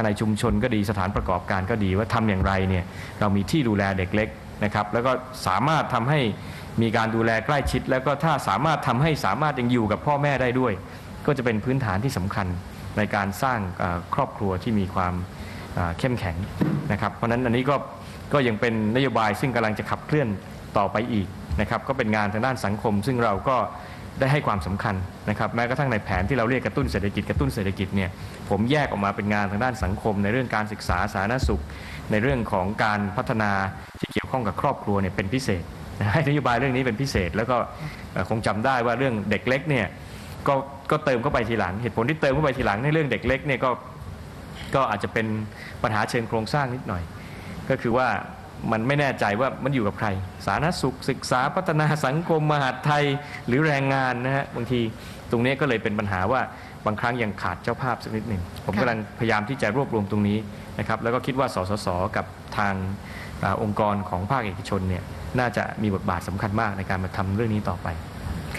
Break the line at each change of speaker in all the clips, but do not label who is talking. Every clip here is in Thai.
าในชุมชนก็ดีสถานประกอบการก็ดีว่าทำอย่างไรเนี่ยเรามีที่ดูแลเด็กเล็กนะครับ แล้วก็สามารถทำให้มีการดูแลใกล้ชิด แล้วก็ถ้าสามารถทำให้สามารถยังอยู่กับพ่อแม่ได้ด้วย ก็จะเป็นพื้นฐานที่สำคัญในการสร้างครอบครัวที่มีความเข้มแข็งนะครับ เพราะฉะนั้นอันนี้ก็ก็ยังเป็นนโยบายซึ่งกำลังจะขับเคลื่อนต่อไปอีกนะครับ ก็เป็นงานทางด้านสังคม ซึ่งเราก็ ได้ให้ความสำคัญนะครับแม้กระทั่งในแผนที่เราเรียกกระตุ้นเศรษฐกิจกระตุ้นเศรษฐกิจเนี่ยผมแยกออกมาเป็นงานทางด้านสังคม ในเรื่องการศึกษาสาธารณสุข ในเรื่องของการพัฒนาที่เกี่ยวข้องกับครอบครัวเนี่ยเป็นพิเศษให้นโยบายเรื่องนี้เป็นพิเศษ แล้วก็คงจำได้ว่าเรื่องเด็กเล็กเนี่ยก็ก็เติมเข้าไปทีหลัง เหตุผลที่เติมเข้าไปทีหลังในเรื่องเด็กเล็กเนี่ยก็ก็อาจจะเป็นปัญหาเชิงโครงสร้างนิดหน่อย ก็คือว่า มันไม่แน่ใจว่ามันอยู่กับใคร สาธารณสุขศึกษาพัฒนาสังคมมหาดไทยหรือแรงงานนะฮะบางทีตรงนี้ก็เลยเป็นปัญหาว่าบางครั้งยังขาดเจ้าภาพสักนิดหนึ่งผมกำลังพยายามที่จะรวบรวมตรงนี้นะครับแล้วก็คิดว่าสสสกับทางอองค์กรของภาคเอกชนเนี่ยน่าจะมีบทบาทสำคัญมากในการมาทำเรื่องนี้ต่อไป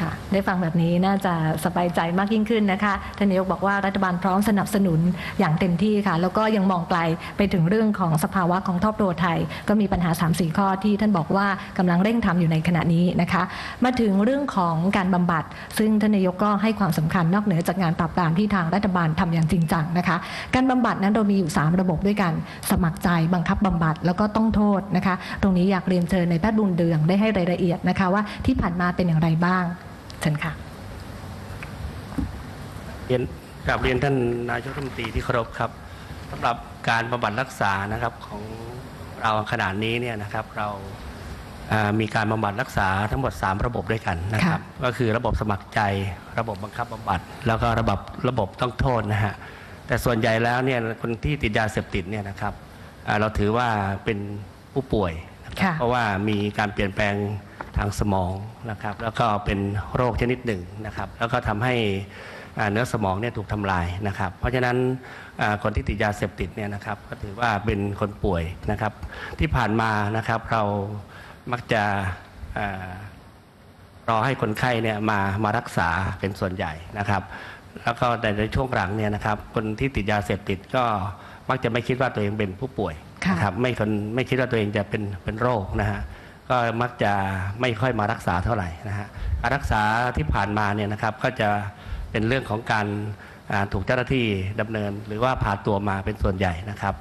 ค่ะ ได้ฟังแบบนี้น่าจะสบายใจมากยิ่งขึ้นนะคะท่านนายกบอกว่ารัฐบาลพร้อมสนับสนุนอย่างเต็มที่ค่ะ แล้วก็ยังมองไกลไปถึงเรื่องของสภาวะของครอบครัวไทย ก็มีปัญหา 3 4 ข้อที่ท่านบอกว่ากำลังเร่งทำอยู่ในขณะนี้นะคะ มาถึงเรื่องของการบำบัด ซึ่งท่านนายกก็ให้ความสำคัญนอกเหนือจากงานปราบปรามที่ทางรัฐบาลทำอย่างจริงจังนะคะ การบำบัดนั้นเรามีอยู่ 3 ระบบด้วยกัน สมัครใจบังคับบำบัดแล้วก็ต้องโทษนะคะ ตรงนี้อยากเรียนเชิญในแพทย์บุญเดืองได้ให้รายละเอียดนะคะว่าที่ผ่านมาเป็นอย่างไรบ้าง เชิญค่ะ
เรียนกราบเรียนท่านนายกรัฐมนตรีที่เคารพครับสำหรับการบำบัดรักษานะครับของเราขนาดนี้เนี่ยนะครับเราอ่ามีการบำบัดรักษาทั้งหมด 3 ระบบด้วยกันนะครับ ก็คือระบบสมัครใจ ระบบบังคับบำบัด แล้วก็ระบบระบบต้องโทษนะฮะแต่ส่วนใหญ่แล้วเนี่ยคนที่ติดยาเสพติดเนี่ยนะครับอ่าเราถือว่าเป็นผู้ป่วยนะครับ
ค่ะ
เพราะว่ามีการเปลี่ยนแปลง ทางสมองนะครับ แล้วก็เป็นโรคชนิดหนึ่งนะครับ แล้วก็ทำให้อ่าเนื้อสมองเนี่ยถูกทำลายนะครับ เพราะฉะนั้นอ่าคนที่ติดยาเสพติดเนี่ยนะครับ ก็ถือว่าเป็นคนป่วยนะครับ ที่ผ่านมานะครับเรามักจะอารอให้คนไข้เนี่ยมามารักษาเป็นส่วนใหญ่นะครับ แล้วก็แต่ในช่วงหลังเนี่ยนะครับ คนที่ติดยาเสพติดก็มักจะไม่คิดว่าตัวเองเป็นผู้ป่วย
ค่ะ
นะครับไม่คนไม่คิดว่าตัวเองจะเป็นเป็นโรคนะฮะ ก็มักจะไม่ค่อยมารักษาเท่าไหร่นะฮะการรักษาที่ผ่านมาเนี่ยนะครับก็จะเป็นเรื่องของการาถูกเจ้าหน้าที่ดำเนิน หรือว่าพาตัวมาเป็นส่วนใหญ่นะครับ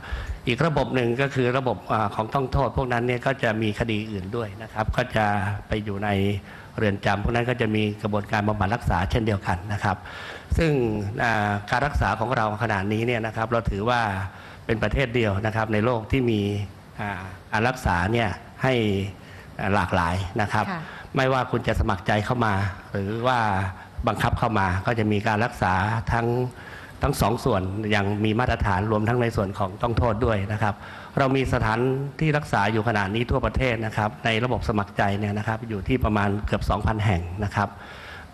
อีกระบบหนึ่งก็คือระบบอของต้องโทษ พวกนั้นเนี่ยก็จะมีคดีอื่นด้วยนะครับ ก็จะไปอยู่ในเรือนจำพวกนั้นก็จะมีกระบวนการบำบัดรักษาเช่นเดียวกันนะครับ ซึ่งาการรักษาของเราขนาดนี้เนี่ยนะครับ เราถือว่าเป็นประเทศเดียวนะครับในโลกที่มีการรักษาเนี่ยให้ หลากหลายนะครับ
ค่ะ
ไม่ว่าคุณจะสมัครใจเข้ามา หรือว่าบังคับเข้ามาก็จะมีการรักษาทั้งทั้งสองส่วนอย่างมีมาตรฐานรวมทั้งในส่วนของต้องโทษด้วยนะครับ เรามีสถานที่รักษาอยู่ขนาดนี้ทั่วประเทศนะครับ ในระบบสมัครใจเนี่ยนะครับ อยู่ที่ประมาณเกือบ 2,000 แห่งนะครับ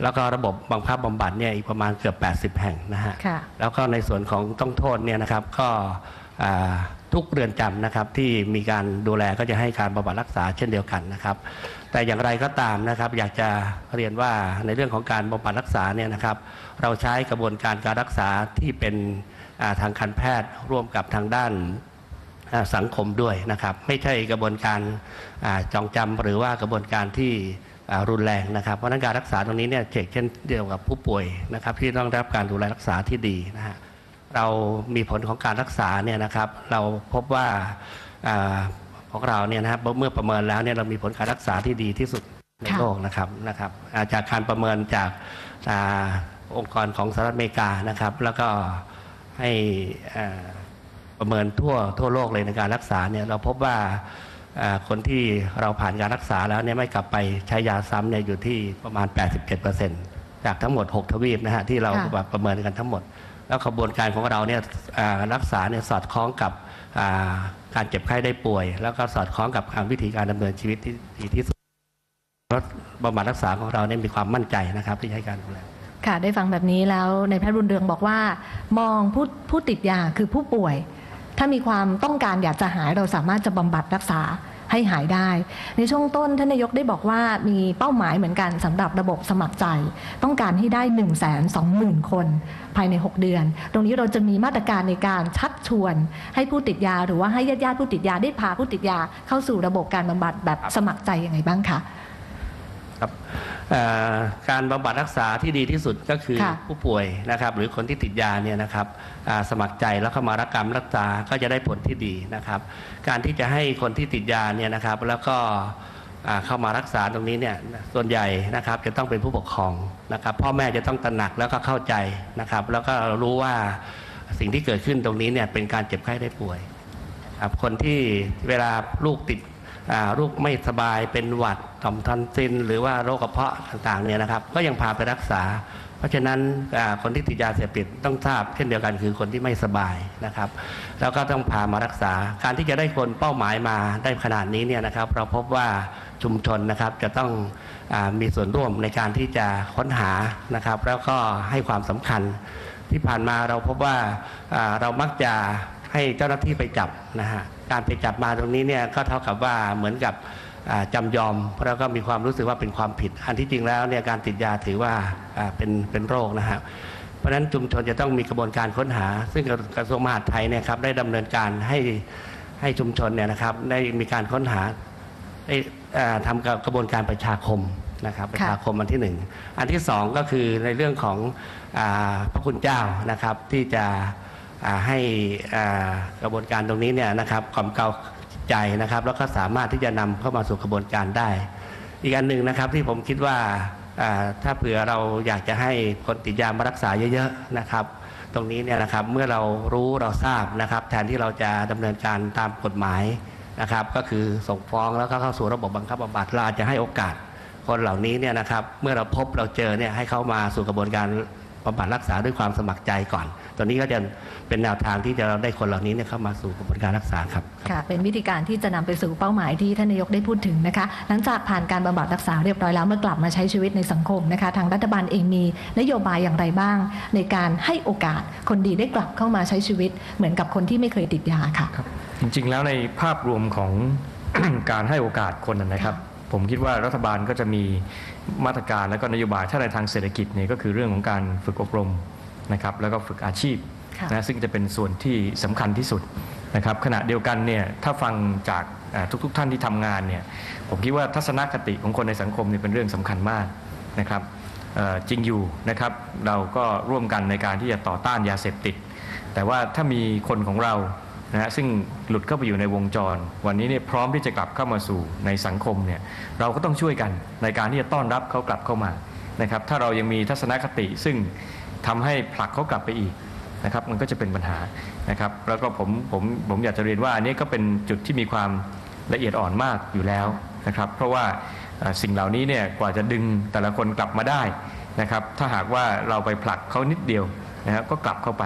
แล้วก็ระบบบังคับบำบัดเนี่ยอีกประมาณเกือบ 80 แห่งนะฮะ
ค่ะ
แล้วก็ในส่วนของต้องโทษเนี่ยนะครับก็อ่า ทุกเรือนจำนะครับที่มีการดูแลก็จะให้การบำบัดรักษาเช่นเดียวกันนะครับ แต่อย่างไรก็ตามนะครับ อยากจะเรียนว่าในเรื่องของการบำบัดรักษาเนี่ยนะครับ เราใช้กระบวนการการรักษาที่เป็นทางการแพทย์ร่วมกับทางด้านสังคมด้วยนะครับ ไม่ใช่กระบวนการอจองจำหรือว่ากระบวนการที่รุนแรงนะครับเพราะฉะนั้นการรักษาตรงนี้เนี่ยเช่นเดียวกับผู้ป่วยนะครับ ที่ต้องได้รับการดูแลรักษาที่ดีนะฮะ เรามีผลของการรักษาเนี่ยนะครับ เราพบว่าอาของเราเนี่ยนะครับเมื่อประเมินแล้วเนี่ยเรามีผลการรักษาที่ดีที่สุดใน
ค่ะ
โลกนะครับนะครับอ่าจากการประเมินจากอาองค์กรของสหรัฐอเมริกานะครับ แล้วก็ให้อ่าประเมินทั่วทั่วโลกเลยในการรักษาเนี่ยเราพบว่าอ่าคนที่เราผ่านการรักษาแล้วเนี่ยไม่กลับไปใช้ยาซ้ำเนี่ยอยู่ที่ประมาณ 87%จากทั้งหมด 6 ทวีปนะฮะที่เรา
ค่ะ
ประเมินกันทั้งหมด แล้วกระบวนการของเราเนี่ยรักษาเนี่ยสอดคล้องกับการเจ็บไข้ได้ป่วย แล้วก็สอดคล้องกับการวิธีการดำเนินชีวิตที่ดีที่สุดรถบำบัดรักษาของเราเนี่ยมีความมั่นใจนะครับที่ให้การดูแล
ค่ะได้ฟังแบบนี้แล้วในแพทย์บุญเรืองบอกว่า มองผู้ผู้ติดยาคือผู้ป่วย ถ้ามีความต้องการอยากจะหายเราสามารถจะบำบัดรักษา ให้หายได้ ในช่วงต้นท่านนายกได้บอกว่ามีเป้าหมายเหมือนกันสำหรับระบบสมัครใจ ต้องการให้ได้ 1 2 0 0 0 0 คน ภายใน 6 เดือน ตรงนี้เราจะมีมาตรการในการชักชวน ให้ผู้ติดยาหรือว่าให้ญาติญาติผู้ติดยาได้พาผู้ติดยาเข้าสู่ระบบการบำบัดแบบสมัครใจยังไงบ้างคะ
ครับ การบำบัดรักษาที่ดีที่สุดก็คือ
ค่ะ
ผู้ป่วยนะครับ หรือคนที่ติดยาเนี่ยนะครับอ่าสมัครใจแล้วเข้ามารักกรรมรักษาก็จะได้ผลที่ดีนะครับ การที่จะให้คนที่ติดยาเนี่ยนะครับแล้วก็อ่าเข้ามารักษาตรงนี้เนี่ยส่วนใหญ่นะครับจะต้องเป็นผู้ปกครองนะครับ พ่อแม่จะต้องตระหนักแล้วก็เข้าใจนะครับ แล้วก็รู้ว่าสิ่งที่เกิดขึ้นตรงนี้เนี่ยเป็นการเจ็บไข้ได้ป่วย ครับคนที่เวลาลูกติดอ่า ลูกไม่สบายเป็นหวัดต่อมทอนซิลหรือว่าโรคกระเพาะต่างๆเนี่ยนะครับ ก็ยังพาไปรักษา เพราะฉะนั้นคนที่ติดยาเสพติดต้องทราบเช่นเดียวกันคือคนที่ไม่สบายนะครับ แล้วก็ต้องพามารักษา การที่จะได้คนเป้าหมายมาได้ขนาดนี้เนี่ยนะครับ เราพบว่าชุมชนนะครับจะต้องอมีส่วนร่วมในการที่จะค้นหานะครับ แล้วก็ให้ความสำคัญที่ผ่านมาเราพบว่าเรามักจะให้เจ้าหน้าที่ไปจับนะฮะ การไปจับมาตรงนี้เนี่ยก็เท่ากับว่าเหมือนกับจำยอมแล้วก็มีความรู้สึกว่าเป็นความผิด อันที่จริงแล้วเนี่ยการติดยาถือว่าเป็นเป็นโรคนะฮะเพราะฉะนั้นชุมชนจะต้องมีกระบวนการค้นหา ซึ่งกระทรวงมหาดไทยเนี่ยครับได้ดำเนินการให้ให้ชุมชนเนี่ยนะครับได้มีการค้นหาได้ทำกับกระบวนการประชาคมนะครับประชาคมอันที่หนึ่งอันที่สองก็คือในเรื่องของอพระคุณเจ้านะครับที่จะ ให้กระบวนการตรงนี้เนี่ยนะครับกล่อมเกลาใจนะครับ แล้วก็สามารถที่จะนำเข้ามาสู่กระบวนการได้ อีกอันหนึ่งนะครับที่ผมคิดว่าถ้าเผื่อเราอยากจะให้คนติดยามารักษาเยอะๆนะครับ ตรงนี้เนี่ยนะครับเมื่อเรารู้เราทราบนะครับ แทนที่เราจะดำเนินการตามกฎหมายนะครับ ก็คือส่งฟ้องแล้วก็เข้าสู่ระบบบังคับบำบัดเราอาจจะให้โอกาสคนเหล่านี้เนี่ยนะครับ เมื่อเราพบเราเจอเนี่ยให้เข้ามาสู่กระบวนการ บำบัดรักษาด้วยความสมัครใจก่อน ตอนนี้ก็จะเป็นแนวทางที่จะเราได้คนเหล่านี้เนี่ยเข้ามาสู่กระบวนการรักษาครับ
ค่ะ เป็นวิธีการที่จะนำไปสู่เป้าหมายที่ท่านนายกได้พูดถึงนะคะ หลังจากผ่านการบำบัดรักษาเรียบร้อยแล้วเมื่อกลับมาใช้ชีวิตในสังคมนะคะ ทางรัฐบาลเองมีนโยบายอย่างไรบ้าง ในการให้โอกาสคนดีได้กลับเข้ามาใช้ชีวิต เหมือนกับคนที่ไม่เคยติดยาค่ะ
ครับจริงๆแล้วในภาพรวมของการให้โอกาสคนนะนะครับ ผมคิดว่ารัฐบาลก็จะมีมาตรการและก็นโยบายถ้าในทางเศรษฐกิจเนี่ยก็คือเรื่องของการฝึกอบรมนะครับแล้วก็ฝึกอาชีพ
ค่ะ
นะซึ่งจะเป็นส่วนที่สำคัญที่สุดนะครับขณะเดียวกันเนี่ยถ้าฟังจากอ่าทุกๆท่านที่ทำงานเนี่ยผมคิดว่าทัศนคติของคนในสังคมเนี่ยเป็นเรื่องสำคัญมากนะครับเอ่อจริงอยู่นะครับเราก็ร่วมกันในการที่จะต่อต้านยาเสพติด แต่ว่าถ้ามีคนของเรา นะฮะซึ่งหลุดเข้าไปอยู่ในวงจร วันนี้เนี่ยพร้อมที่จะกลับเข้ามาสู่ในสังคมเนี่ยเราก็ต้องช่วยกันในการที่จะต้อนรับเขากลับเข้ามานะครับถ้าเรายังมีทัศนคติซึ่งทำให้ผลักเขากลับไปอีกนะครับมันก็จะเป็นปัญหานะครับแล้วก็ผมผมผมอยากจะเรียนว่าอันนี้ก็เป็นจุดที่มีความละเอียดอ่อนมากอยู่แล้วนะครับเพราะว่าสิ่งเหล่านี้เนี่ยกว่าจะดึงแต่ละคนกลับมาได้นะครับถ้าหากว่าเราไปผลักเขานิดเดียวนะครับก็กลับเข้าไป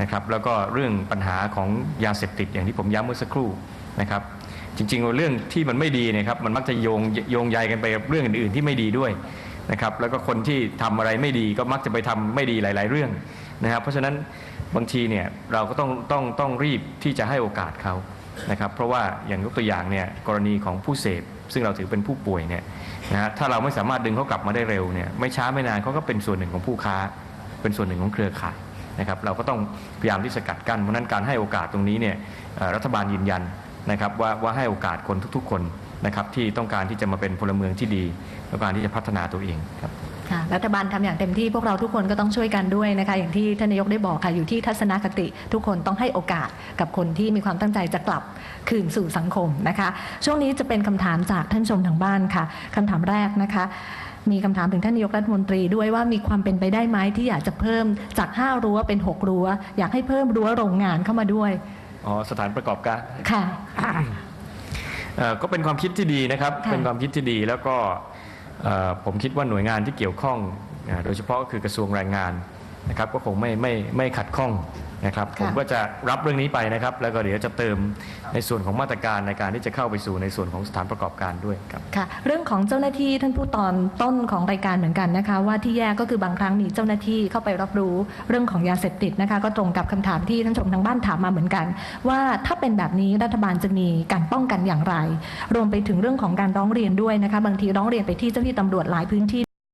นะครับแล้วก็เรื่องปัญหาของยาเสพติดอย่างที่ผมย้ำเมื่อสักครู่นะครับจริงๆเรื่องที่มันไม่ดีเนยครับมันมักจะโยงโยงใยกันไปเรื่องอื่นๆที่ไม่ดีด้วยนะครับแล้วก็คนที่ทำอะไรไม่ดีก็มักจะไปทำไม่ดีหลาย ๆ เรื่องนะครับเพราะฉะนั้นบางทีเนี่ยเราก็ต้องต้องต้องรีบที่จะให้โอกาสเขานะครับเพราะว่าอย่างยกตัวอย่างเนี่ยกรณีของผู้เสพซึ่งเราถือเป็นผู้ป่วยเนี่ยนะฮะถ้าเราไม่สามารถดึงเขากลับมาได้เร็วเนี่ยไม่ช้าไม่นานเขาก็เป็นส่วนหนึ่งของผู้ค้า เป็นส่วนหนึ่งของเครือข่าย นะครับเราก็ต้องพยายามที่สกัดกั้นเพราะนั้นการให้โอกาสตรงนี้เนี่ยรัฐบาลยืนยันนะครับว่าว่าให้โอกาสคนทุกๆ คนนะครับที่ต้องการที่จะมาเป็นพลเมืองที่ดีต้องการที่จะพัฒนาตัวเองครับ
ค่ะรัฐบาลทำอย่างเต็มที่พวกเราทุกคนก็ต้องช่วยกันด้วยนะคะ อย่างที่ท่านนายกได้บอกค่ะอยู่ที่ทัศนคติ ทุกคนต้องให้โอกาสกับคนที่มีความตั้งใจจะกลับคืนสู่สังคมนะคะ ช่วงนี้จะเป็นคำถามจากท่านชมทางบ้านค่ะคำถามแรกนะคะ มีคำถามถึงท่านนายกรัฐมนตรีด้วยว่ามีความเป็นไปได้ไหมที่อยากจะเพิ่มจาก 5 รั้วเป็น 6 รั้ว อยากให้เพิ่มรั้วโรงงานเข้ามาด้วย
อ๋อสถานประกอบการ
ค่ะ
เอ่อก็เป็นความคิดที่ดีนะครับ
ค่ะ
เป็นความคิดที่ดีแล้วก็เอ่อผมคิดว่าหน่วยงานที่เกี่ยวข้องอ่าโดยเฉพาะก็คือกระทรวงแรงงานนะครับ ก็คงไม่ไม่ไม่ขัดข้อง นะครับ
ค่ะ
ผมก็จะรับเรื่องนี้ไปนะครับ แล้วก็เดี๋ยวจะเติมในส่วนของมาตรการในการที่จะเข้าไปสู่ในส่วนของสถานประกอบการด้วยครับ
ค่ะเรื่องของเจ้าหน้าที่ท่านผู้ตอนต้นของรายการเหมือนกันนะคะ ว่าที่แย่ก็คือบางครั้งมีเจ้าหน้าที่เข้าไปรับรู้เรื่องของยาเสพติดนะคะ ก็ตรงกับคำถามที่ท่านผู้ชมทางบ้านถามมาเหมือนกัน ว่าถ้าเป็นแบบนี้รัฐบาลจะมีการป้องกันอย่างไร รวมไปถึงเรื่องของการร้องเรียนด้วยนะคะ บางทีร้องเรียนไปที่เจ้าหน้าที่ตำรวจหลายพื้นที่